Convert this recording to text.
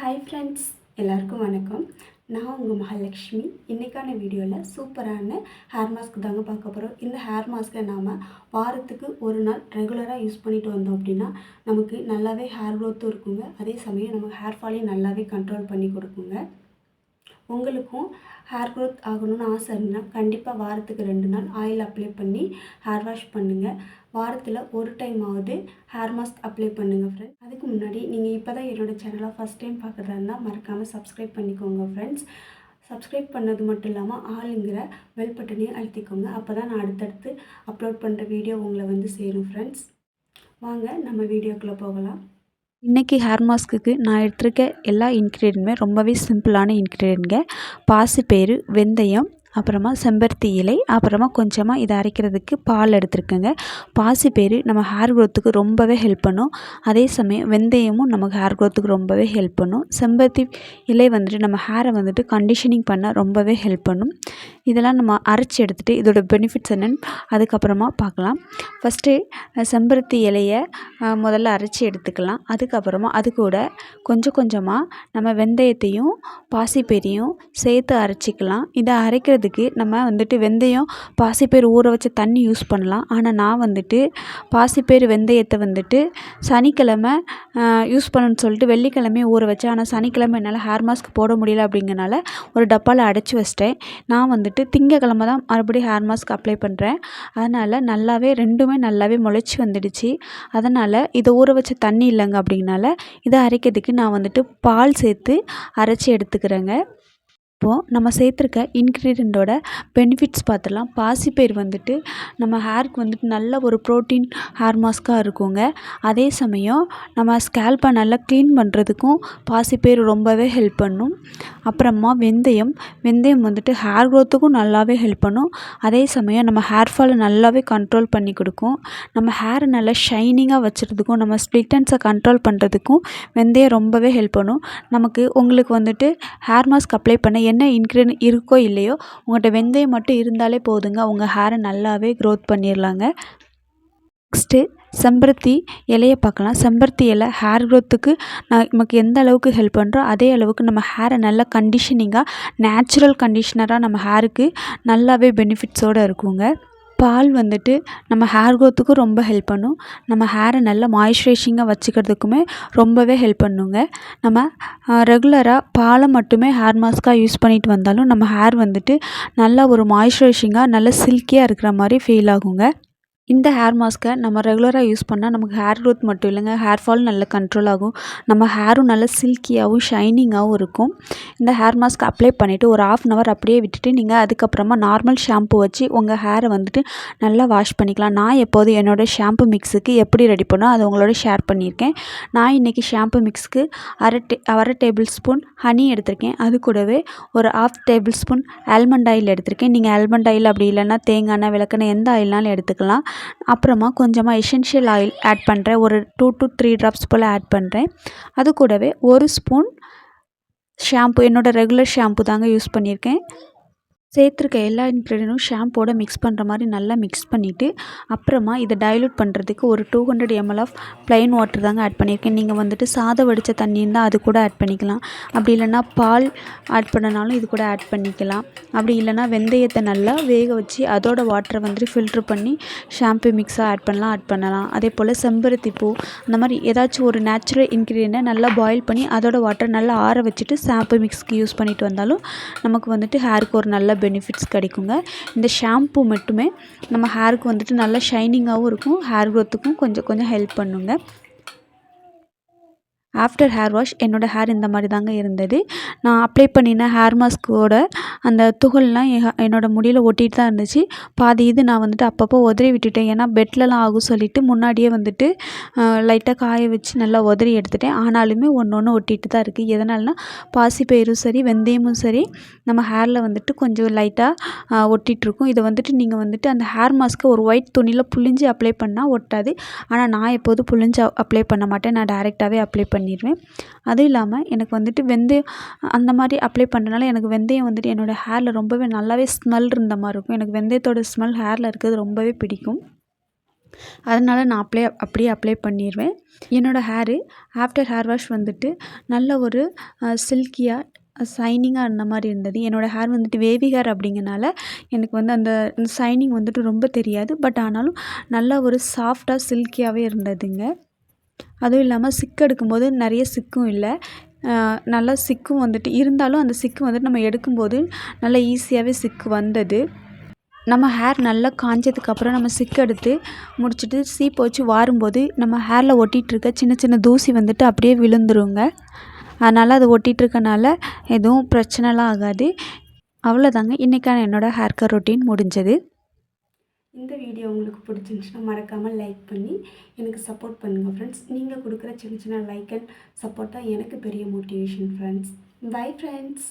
Hi friends எல்லாருக்கும் வணக்கம். நான் உங்கள் மகாலட்சுமி. இன்றைக்கான வீடியோவில் சூப்பரான ஹேர் மாஸ்க் தாங்க பார்க்க போகிறோம் இந்த ஹேர் மாஸ்க்கை நாம் வாரத்துக்கு ஒரு நாள் ரெகுலராக யூஸ் பண்ணிட்டு வந்தோம் அப்படின்னா நமக்கு நல்லாவே ஹேர் க்ரோத்தும் இருக்குங்க. அதே சமயம் நமக்கு ஹேர் ஃபாலையும் நல்லாவே கண்ட்ரோல் பண்ணி கொடுக்குங்க. உங்களுக்கும் ஹேர் க்ரோத் ஆகணும்னு ஆசை இருந்தால் கண்டிப்பாக வாரத்துக்கு ரெண்டு நாள் ஆயில் அப்ளை பண்ணி ஹேர் வாஷ் பண்ணுங்கள் வாரத்தில் ஒரு டைம் ஆகுது ஹேர் மாஸ்க் அப்ளை பண்ணுங்கள் ஃப்ரெண்ட்ஸ் அதுக்கு முன்னாடி நீங்கள் இப்போ தான் என்னோடய சேனலை ஃபஸ்ட் டைம் பார்க்குறதா இருந்தால் மறக்காமல் சப்ஸ்கிரைப் பண்ணிக்கோங்க ஃப்ரெண்ட்ஸ் சப்ஸ்கிரைப் பண்ணது மட்டும் இல்லாமல் ஆளுங்கிற பெல் பட்டனையும் அழுத்திக்கோங்க. அப்போ தான் நான் அடுத்தடுத்து அப்லோட் பண்ணுற வீடியோ உங்களை வந்து சேரும் ஃப்ரெண்ட்ஸ் வாங்க நம்ம வீடியோக்குள்ளே போகலாம். இன்றைக்கி ஹேர் மாஸ்க்குக்கு நான் எடுத்திருக்க எல்லா இன்க்ரீடியன்ட்டுமே ரொம்பவே சிம்பிளான இன்க்ரீடியன்ட்ங்க பாசிப்பயிறு வெந்தயம் அப்புறமா செம்பருத்தி இலை அப்புறமா கொஞ்சமாக இதை அரைக்கிறதுக்கு பால் எடுத்துருக்கேங்க. பாசிப்பயிறு நம்ம ஹேர் க்ரோத்துக்கு ரொம்பவே ஹெல்ப் பண்ணும். அதே சமயம் வெந்தயமும் நமக்கு ஹேர் க்ரோத்துக்கு ரொம்பவே ஹெல்ப் பண்ணும். செம்பருத்தி இலை வந்துட்டு நம்ம ஹேரை வந்துட்டு கண்டிஷனிங் பண்ண ரொம்பவே ஹெல்ப் பண்ணும். இதெல்லாம் நம்ம அரைச்சி எடுத்துகிட்டு இதோட பெனிஃபிட்ஸ் என்னென்னு அதுக்கப்புறமா பார்க்கலாம். ஃபஸ்ட்டு செம்பருத்தி இலையை முதல்ல அரைச்சி எடுத்துக்கலாம். அதுக்கப்புறமா அது கூட கொஞ்சம் கொஞ்சமாக நம்ம வெந்தயத்தையும் பாசிப்பயிரையும் சேர்த்து அரைச்சிக்கலாம். இதை அரைக்கிறதுக்கு நம்ம வந்துட்டு வெந்தயம் பாசிப்பயிறு ஊற வச்ச தண்ணி யூஸ் பண்ணலாம். ஆனால் நான் வந்துட்டு பாசிப்பேர் வெந்தயத்தை வந்துட்டு சனிக்கிழமை யூஸ் பண்ணணுன்னு சொல்லிட்டு வெள்ளிக்கிழமையே ஊற வச்சேன். ஆனால் சனிக்கிழமை என்னால் ஹேர் மாஸ்க் போட முடியல அப்படிங்கிறனால ஒரு டப்பாவில் அடைச்சி வச்சிட்டேன். நான் வந்துட்டு திங்கக்கிழமை தான் மறுபடியும் ஹேர் மாஸ்க் அப்ளை பண்ணுறேன் அதனால் நல்லாவே ரெண்டுமே நல்லாவே முளைச்சி வந்துடுச்சு. அதனால் இதை ஊற வச்ச தண்ணி இல்லைங்க அப்படிங்கனால இதை அரைக்கிறதுக்கு நான் வந்துட்டு பால் சேர்த்து அரைச்சி எடுத்துக்கிறேங்க. இப்போது நம்ம சேர்த்துருக்க இன்க்ரீடியண்ட்டோட பெனிஃபிட்ஸ் பார்த்துடலாம். பாசிப்பயிர் வந்துட்டு நம்ம ஹேருக்கு வந்துட்டு நல்ல ஒரு ப்ரோட்டீன் ஹேர் மாஸ்க்காக இருக்குங்க. அதே சமயம் நம்ம ஸ்கேல்பை நல்லா க்ளீன் பண்ணுறதுக்கும் பாசிப்பயிர் ரொம்பவே ஹெல்ப் பண்ணும். அப்புறமா வெந்தயம். வெந்தயம் வந்துட்டு ஹேர் க்ரோத்துக்கும் நல்லாவே ஹெல்ப் பண்ணும். அதே சமயம் நம்ம ஹேர் ஃபாலை நல்லாவே கண்ட்ரோல் பண்ணி கொடுக்கும். நம்ம ஹேரை நல்லா ஷைனிங்காக வச்சுறதுக்கும் நம்ம ஸ்ப்ளிட்டன்ஸை கண்ட்ரோல் பண்ணுறதுக்கும் வெந்தயம் ரொம்பவே ஹெல்ப் பண்ணும். நமக்கு உங்களுக்கு வந்துட்டு ஹேர் மாஸ்க் அப்ளை பண்ண என்ன இன்க்ரீடியன் இருக்கோ இல்லையோ உங்கள்கிட்ட வெந்தயம் மட்டும் இருந்தாலே போதுங்க. உங்கள் ஹேரை நல்லாவே க்ரோத் பண்ணிடலாங்க நெக்ஸ்ட்டு செம்பருத்தி இலையை பார்க்கலாம். செம்பருத்தி இலை ஹேர் க்ரோத்துக்கு நமக்கு எந்த அளவுக்கு ஹெல்ப் பண்ணுறோ அதே அளவுக்கு நம்ம ஹேரை நல்லா கண்டிஷனிங்காக நேச்சுரல் கண்டிஷ்னராக நம்ம ஹேருக்கு நல்லாவே பெனிஃபிட்ஸோடு இருக்குங்க. பால் வந்துட்டு நம்ம ஹேர் க்ரோத்துக்கும் ரொம்ப ஹெல்ப் பண்ணும். நம்ம ஹேரை நல்லா மாய்ஸ்சரைசிங்காக வச்சுக்கிறதுக்குமே ரொம்பவே ஹெல்ப் பண்ணுங்க. நம்ம ரெகுலராக பாலை மட்டுமே ஹேர் மாஸ்க்காக யூஸ் பண்ணிட்டு வந்தாலும் நம்ம ஹேர் வந்துட்டு நல்லா ஒரு மாய்ஸ்சரைசிங்காக நல்ல சில்கியாக இருக்கிற மாதிரி ஃபீல் ஆகுங்க. இந்த ஹேர் மாஸ்க்கை நம்ம ரெகுலராக யூஸ் பண்ணால் நமக்கு ஹேர் க்ரோத் மட்டும் இல்லைங்க. ஹேர் ஃபால் நல்ல கண்ட்ரோல் ஆகும். நம்ம ஹேரும் நல்ல சில்கியாகவும் ஷைனிங்காகவும் இருக்கும். இந்த ஹேர் மாஸ்க் அப்ளை பண்ணிவிட்டு ஒரு ஆஃப் அன் ஹவர் அப்படியே விட்டுட்டு நீங்கள் அதுக்கப்புறமா நார்மல் ஷாம்பு வச்சு உங்கள் ஹேரை வந்துட்டு நல்லா வாஷ் பண்ணிக்கலாம். நான் எப்போதும் என்னோடய ஷாம்பு மிக்ஸுக்கு எப்படி ரெடி பண்ணோ அதை உங்களோட ஷேர் பண்ணியிருக்கேன். நான் இன்றைக்கி ஷாம்பு மிக்ஸுக்கு அரை டே அரை டேபிள் ஸ்பூன் ஹனி எடுத்திருக்கேன். அது கூடவே ஒரு half table spoon almond oil எடுத்திருக்கேன். நீங்கள் ஆல்மண்ட் ஆயில் அப்படி இல்லைன்னா தேங்காய் எண்ணெய் விளக்கெண்ணெய் எந்த ஆயில்னாலும் எடுத்துக்கலாம். அப்புறமா கொஞ்சமாக எசென்ஷியல் ஆயில் ஆட் பண்ணுறேன் ஒரு டூ டு த்ரீ ட்ராப்ஸ் போல் ஆட் பண்ணுறேன் அது கூடவே ஒரு ஸ்பூன் ஷாம்பு என்னோடய ரெகுலர் ஷாம்பு தாங்க யூஸ் பண்ணியிருக்கேன். சேர்த்துருக்க எல்லா இன்க்ரீடியனும் ஷாம்போட மிக்ஸ் பண்ணுற மாதிரி நல்லா மிக்ஸ் பண்ணிவிட்டு அப்புறமா இதை டைலூட் பண்ணுறதுக்கு ஒரு two hundred ml of plain water தாங்க ஆட் பண்ணியிருக்கேன். நீங்கள் வந்துட்டு சாதம் வடித்த தண்ணி இருந்தால் அது கூட ஆட் பண்ணிக்கலாம். அப்படி இல்லைன்னா பால் ஆட் பண்ணனாலும் இது கூட ஆட் பண்ணிக்கலாம். அப்படி இல்லைன்னா வெந்தயத்தை நல்லா வேக வச்சு அதோட வாட்டரை வந்துட்டு ஃபில்ட்ரு பண்ணி ஷாம்பு மிக்ஸாக ஆட் பண்ணலாம் ஆட் பண்ணலாம். அதே போல் செம்பருத்தி பூ அந்த மாதிரி ஏதாச்சும் ஒரு நேச்சுரல் இன்க்ரீடியண்ட்டை நல்லா பாயில் பண்ணி அதோட வாட்டர் நல்லா ஆற வச்சுட்டு ஷாம்பு மிக்ஸ்க்கு யூஸ் பண்ணிட்டு வந்தாலும் நமக்கு வந்துட்டு ஹேருக்கு ஒரு நல்ல பெனிஃபிட்ஸ் கிடைக்குங்க. இந்த ஷாம்பு மட்டுமே நம்ம ஹேருக்கு வந்துட்டு நல்லா ஷைனிங்காகவும் இருக்கும். ஹேர் க்ரோத்துக்கும் கொஞ்சம் கொஞ்சம் ஹெல்ப் பண்ணுங்க. ஆஃப்டர் ஹேர் வாஷ் என்னோடய ஹேர் இந்த மாதிரி தாங்க இருந்தது. நான் அப்ளை பண்ணின ஹேர் மாஸ்க்கோட அந்த துகள்லாம் என்னோடய முடியில் ஒட்டிகிட்டு தான் இருந்துச்சு. பாதி இது நான் வந்துட்டு அப்பப்போ உதறி விட்டுட்டேன். ஏன்னா பெட்லலாம் ஆகும் சொல்லிவிட்டு முன்னாடியே வந்துட்டு லைட்டாக காய வச்சு நல்லா உதறி எடுத்துட்டேன். ஆனாலுமே ஒன்று ஒன்று ஒட்டிகிட்டு தான் இருக்குது எதனால்னா பாசிப்பயிரும் சரி வெந்தயமும் சரி நம்ம ஹேரில் வந்துட்டு கொஞ்சம் லைட்டாக ஒட்டிகிட்ருக்கும் இதை வந்துட்டு நீங்கள் வந்துட்டு அந்த ஹேர் மாஸ்க்கை ஒரு ஒயிட் துணியில் புழிஞ்சு அப்ளை பண்ணால் ஒட்டாது. ஆனால் நான் எப்போதும் புழிஞ்சு அப்ளை பண்ண மாட்டேன். நான் டேரெக்டாகவே அப்ளை பண்ணி பண்ணிடுவேன். அதுவும் இல்லாமல் எனக்கு வந்துட்டு வெந்தயம் அந்த மாதிரி அப்ளை பண்ணுறனால எனக்கு வெந்தயம் வந்துட்டு என்னோடய ஹேரில் ரொம்பவே நல்லாவே ஸ்மெல் இருந்த மாதிரி இருக்கும். எனக்கு வெந்தயத்தோட ஸ்மெல் ஹேரில் இருக்கிறது ரொம்பவே பிடிக்கும். அதனால் நான் அப்ளை அப்படியே அப்ளை பண்ணிடுவேன். என்னோடய ஹேரு ஆஃப்டர் ஹேர் வாஷ் வந்துட்டு நல்ல ஒரு சில்கியாக ஷைனிங்காக இருந்த மாதிரி இருந்தது. என்னோடய ஹேர் வந்துட்டு வேவி ஹேர் அப்படிங்கனால எனக்கு வந்து அந்த ஷைனிங் வந்துட்டு ரொம்ப தெரியாது. பட் ஆனாலும் நல்ல ஒரு சாஃப்டாக சில்கியாகவே இருந்ததுங்க. அதுவும் இல்லாமல் சிக்கு எடுக்கும்போது நிறைய சிக்கும் இல்லை. நல்லா சிக்கும் வந்துட்டு இருந்தாலும் அந்த சிக்கு வந்துட்டு நம்ம எடுக்கும்போது நல்லா ஈஸியாகவே சிக்கு வந்தது. நம்ம ஹேர் நல்லா காஞ்சதுக்கப்புறம் நம்ம சிக்கு எடுத்து முடிச்சுட்டு சீப்பு வச்சு வாரும்போது நம்ம ஹேரில் ஒட்டிகிட்ருக்க சின்ன சின்ன தூசி வந்துட்டு அப்படியே விழுந்துருங்க. அதனால் அது ஒட்டிகிட்ருக்கனால எதுவும் பிரச்சனைலாம் ஆகாது. அவ்வளோதாங்க இன்றைக்கான என்னோடய ஹேர் கர் ரொட்டீன் முடிஞ்சது. இந்த வீடியோ உங்களுக்கு பிடிச்சிருந்துச்சுன்னா மறக்காமல் லைக் பண்ணி எனக்கு சப்போர்ட் பண்ணுங்கள் ஃப்ரெண்ட்ஸ் நீங்கள் கொடுக்குற சின்ன சின்ன லைக் அண்ட் சப்போர்ட் தான் எனக்கு பெரிய மோட்டிவேஷன் ஃப்ரெண்ட்ஸ் பை ஃப்ரெண்ட்ஸ்